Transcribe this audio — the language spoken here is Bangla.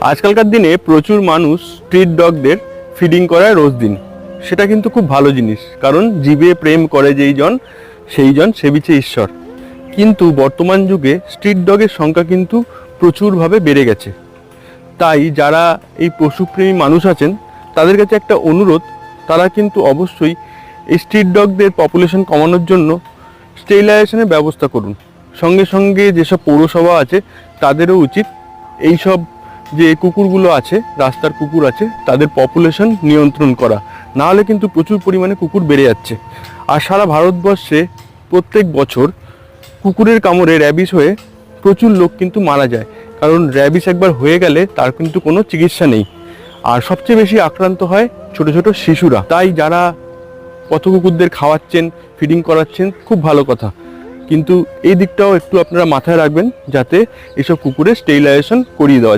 আজকালকার দিনে প্রচুর মানুষ স্ট্রিট ডগদের ফিডিং করায় রোজ দিন। সেটা কিন্তু খুব ভালো জিনিস, কারণ জীবে প্রেম করে যেই জন, সেই জন সেবিছে ঈশ্বর। কিন্তু বর্তমান যুগে স্ট্রিট ডগের সংখ্যা কিন্তু প্রচুরভাবে বেড়ে গেছে। তাই যারা এই পশুপ্রেমী মানুষ আছেন, তাদের কাছে একটা অনুরোধ, তারা কিন্তু অবশ্যই এই স্ট্রিট ডগদের পপুলেশন কমানোর জন্য স্টেরিলাইজেশনের ব্যবস্থা করুন। সঙ্গে সঙ্গে যেসব পৌরসভা আছে, তাদেরও উচিত এই যে কুকুরগুলো আছে, রাস্তার কুকুর আছে, তাদের পপুলেশন নিয়ন্ত্রণ করা। না হলে কিন্তু প্রচুর পরিমাণে কুকুর বেড়ে যাচ্ছে। আর সারা ভারতবর্ষে প্রত্যেক বছর কুকুরের কামড়ে র্যাবিস হয়ে প্রচুর লোক কিন্তু মারা যায়। কারণ র্যাবিস একবার হয়ে গেলে তার কিন্তু কোনো চিকিৎসা নেই। আর সবচেয়ে বেশি আক্রান্ত হয় ছোট ছোট শিশুরা। তাই যারা পথ কুকুরদের খাওয়াচ্ছেন ফিডিং করাচ্ছেন, খুব ভালো কথা। কিন্তু এই দিকটাও একটু আপনারা মাথায় রাখবেন যাতে এসব কুকুরের স্টেরিলাইজেশন করিয়ে দেওয়া